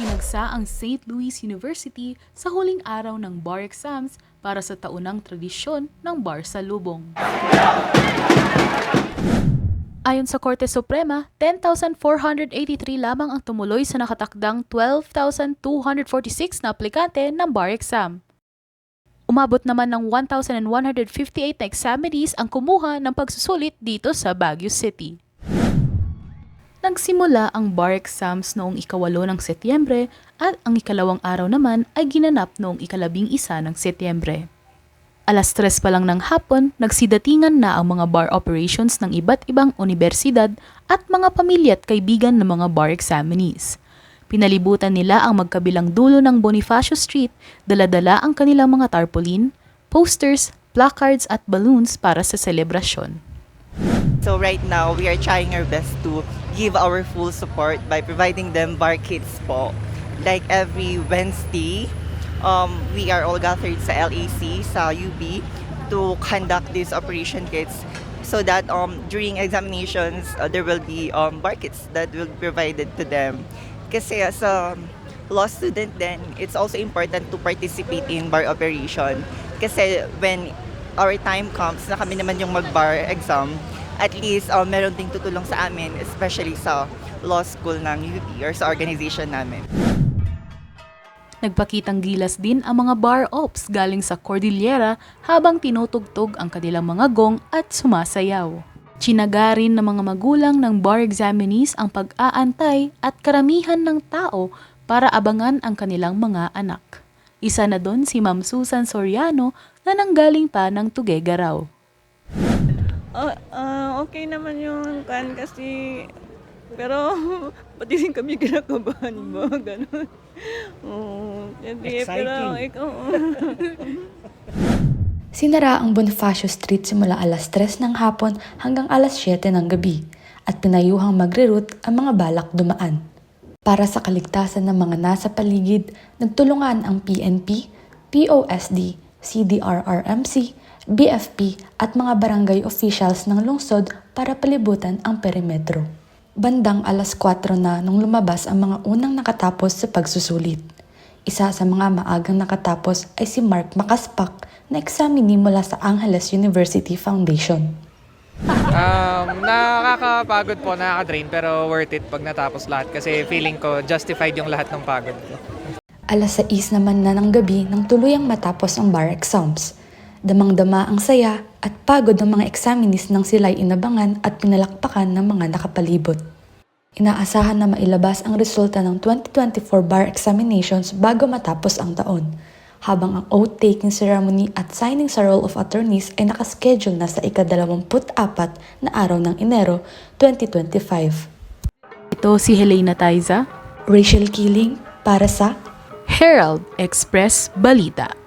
Pinagsa ang St. Louis University sa huling araw ng bar exams para sa taunang tradisyon ng bar sa lubong. Ayon sa Korte Suprema, 10,483 lamang ang tumuloy sa nakatakdang 12,246 na aplikante ng bar exam. Umabot naman ng 1,158 na examinees ang kumuha ng pagsusulit dito sa Baguio City. Nagsimula ang bar exams noong ikawalo ng Setyembre at ang ikalawang araw naman ay ginanap noong ikalabing isa ng Setyembre. Alas tres pa lang ng hapon, nagsidatingan na ang mga bar operations ng iba't ibang universidad at mga pamilya at kaibigan ng mga bar examinees. Pinalibutan nila ang magkabilang dulo ng Bonifacio Street, daladala ang kanilang mga tarpaulin, posters, placards at balloons para sa selebrasyon. So right now, we are trying our best to give our full support by providing them bar kits po. Like every Wednesday, um, we are all gathered sa LAC, sa UB, to conduct these operation kits so that um, during examinations, uh, there will be um, bar kits that will be provided to them. Kasi as a law student then, it's also important to participate in bar operation. Kasi when our time comes na kami naman yung mag-bar exam, at least um, meron ding tutulong sa amin, especially sa law school ng UP or sa organization namin. Nagpakitang gilas din ang mga bar ops galing sa Cordillera habang tinutugtog ang kanilang mga gong at sumasayaw. Tsinaga rin ng mga magulang ng bar examinees ang pag-aantay at karamihan ng tao para abangan ang kanilang mga anak. Isa na doon si Ma'am Susan Soriano na nanggaling pa ng Tugega ah, okay naman yung kan kasi pero pati rin kami kinakabahan ba ganun. Oo, hindi pero ikaw. Sinara ang Bonifacio Street simula alas 3 ng hapon hanggang alas 7 ng gabi at pinayuhang magre-route ang mga balak dumaan. Para sa kaligtasan ng mga nasa paligid, nagtulungan ang PNP, POSD, CDRRMC, BFP at mga barangay officials ng lungsod para palibutan ang perimetro. Bandang alas 4 na nung lumabas ang mga unang nakatapos sa pagsusulit. Isa sa mga maagang nakatapos ay si Mark Makaspak na examinee mula sa Angeles University Foundation. Um, nakakapagod po, nakaka-drain, pero worth it pag natapos lahat kasi feeling ko justified yung lahat ng pagod ko. Alas 6 naman na ng gabi nang tuluyang matapos ang bar exams. Damang-dama ang saya at pagod ng mga examinees nang sila'y inabangan at pinalakpakan ng mga nakapalibot. Inaasahan na mailabas ang resulta ng 2024 bar examinations bago matapos ang taon, habang ang oath-taking ceremony at signing sa Roll of Attorneys ay nakaschedule na sa ika-24 na araw ng Enero 2025. Ito si Helena Taiza, Rachel Keeling para sa Herald Express Balita.